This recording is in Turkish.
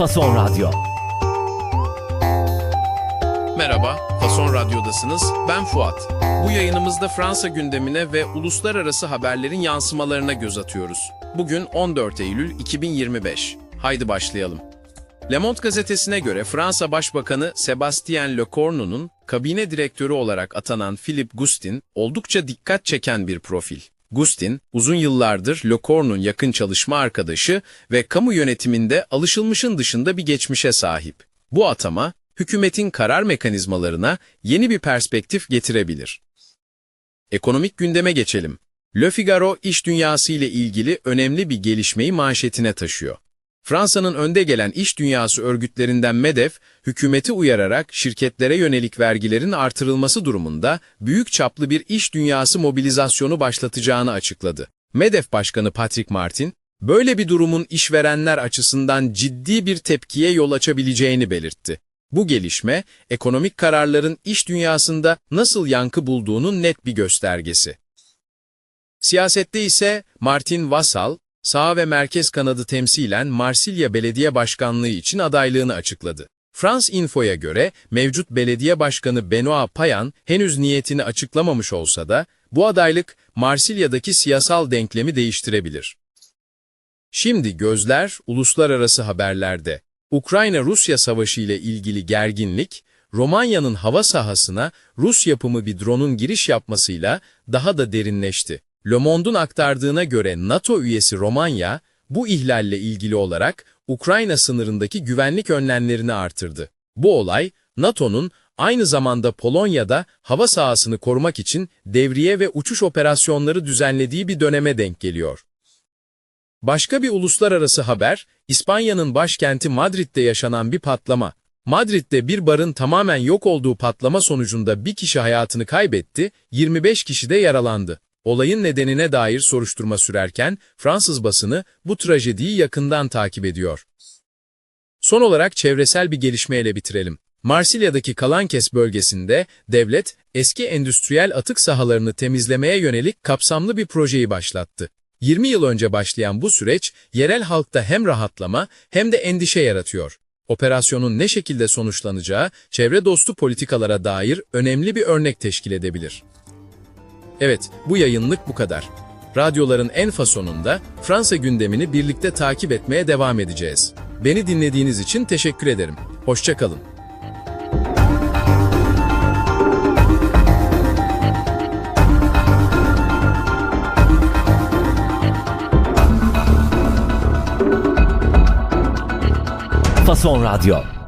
Fason Radyo. Merhaba, Fason Radyo'dasınız. Ben Fuat. Bu yayınımızda Fransa gündemine ve uluslararası haberlerin yansımalarına göz atıyoruz. Bugün 14 Eylül 2025. Haydi başlayalım. Le Monde gazetesine göre Fransa Başbakanı Sébastien Lecornu'nun kabine direktörü olarak atanan Philippe Gustin oldukça dikkat çeken bir profil. Gustin, uzun yıllardır Lecornu'nun yakın çalışma arkadaşı ve kamu yönetiminde alışılmışın dışında bir geçmişe sahip. Bu atama, hükümetin karar mekanizmalarına yeni bir perspektif getirebilir. Ekonomik gündeme geçelim. Le Figaro iş dünyası ile ilgili önemli bir gelişmeyi manşetine taşıyor. Fransa'nın önde gelen iş dünyası örgütlerinden MEDEF, hükümeti uyararak şirketlere yönelik vergilerin artırılması durumunda büyük çaplı bir iş dünyası mobilizasyonu başlatacağını açıkladı. MEDEF Başkanı Patrick Martin, böyle bir durumun işverenler açısından ciddi bir tepkiye yol açabileceğini belirtti. Bu gelişme, ekonomik kararların iş dünyasında nasıl yankı bulduğunun net bir göstergesi. Siyasette ise Martin Vassal, sağ ve merkez kanadı temsilen Marsilya Belediye Başkanlığı için adaylığını açıkladı. France Info'ya göre mevcut belediye başkanı Benoît Payan henüz niyetini açıklamamış olsa da bu adaylık Marsilya'daki siyasal denklemi değiştirebilir. Şimdi gözler uluslararası haberlerde. Ukrayna-Rusya savaşı ile ilgili gerginlik, Romanya'nın hava sahasına Rus yapımı bir dronun giriş yapmasıyla daha da derinleşti. Le Monde'un aktardığına göre NATO üyesi Romanya, bu ihlalle ilgili olarak Ukrayna sınırındaki güvenlik önlemlerini artırdı. Bu olay, NATO'nun aynı zamanda Polonya'da hava sahasını korumak için devriye ve uçuş operasyonları düzenlediği bir döneme denk geliyor. Başka bir uluslararası haber, İspanya'nın başkenti Madrid'de yaşanan bir patlama. Madrid'de bir barın tamamen yok olduğu patlama sonucunda bir kişi hayatını kaybetti, 25 kişi de yaralandı. Olayın nedenine dair soruşturma sürerken Fransız basını bu trajediyi yakından takip ediyor. Son olarak çevresel bir gelişmeyle bitirelim. Marsilya'daki Kalankes bölgesinde devlet eski endüstriyel atık sahalarını temizlemeye yönelik kapsamlı bir projeyi başlattı. 20 yıl önce başlayan bu süreç yerel halkta hem rahatlama hem de endişe yaratıyor. Operasyonun ne şekilde sonuçlanacağı çevre dostu politikalara dair önemli bir örnek teşkil edebilir. Evet, bu yayınlık bu kadar. Radyoların en fasonunda Fransa gündemini birlikte takip etmeye devam edeceğiz. Beni dinlediğiniz için teşekkür ederim. Hoşçakalın. Fason Radyo.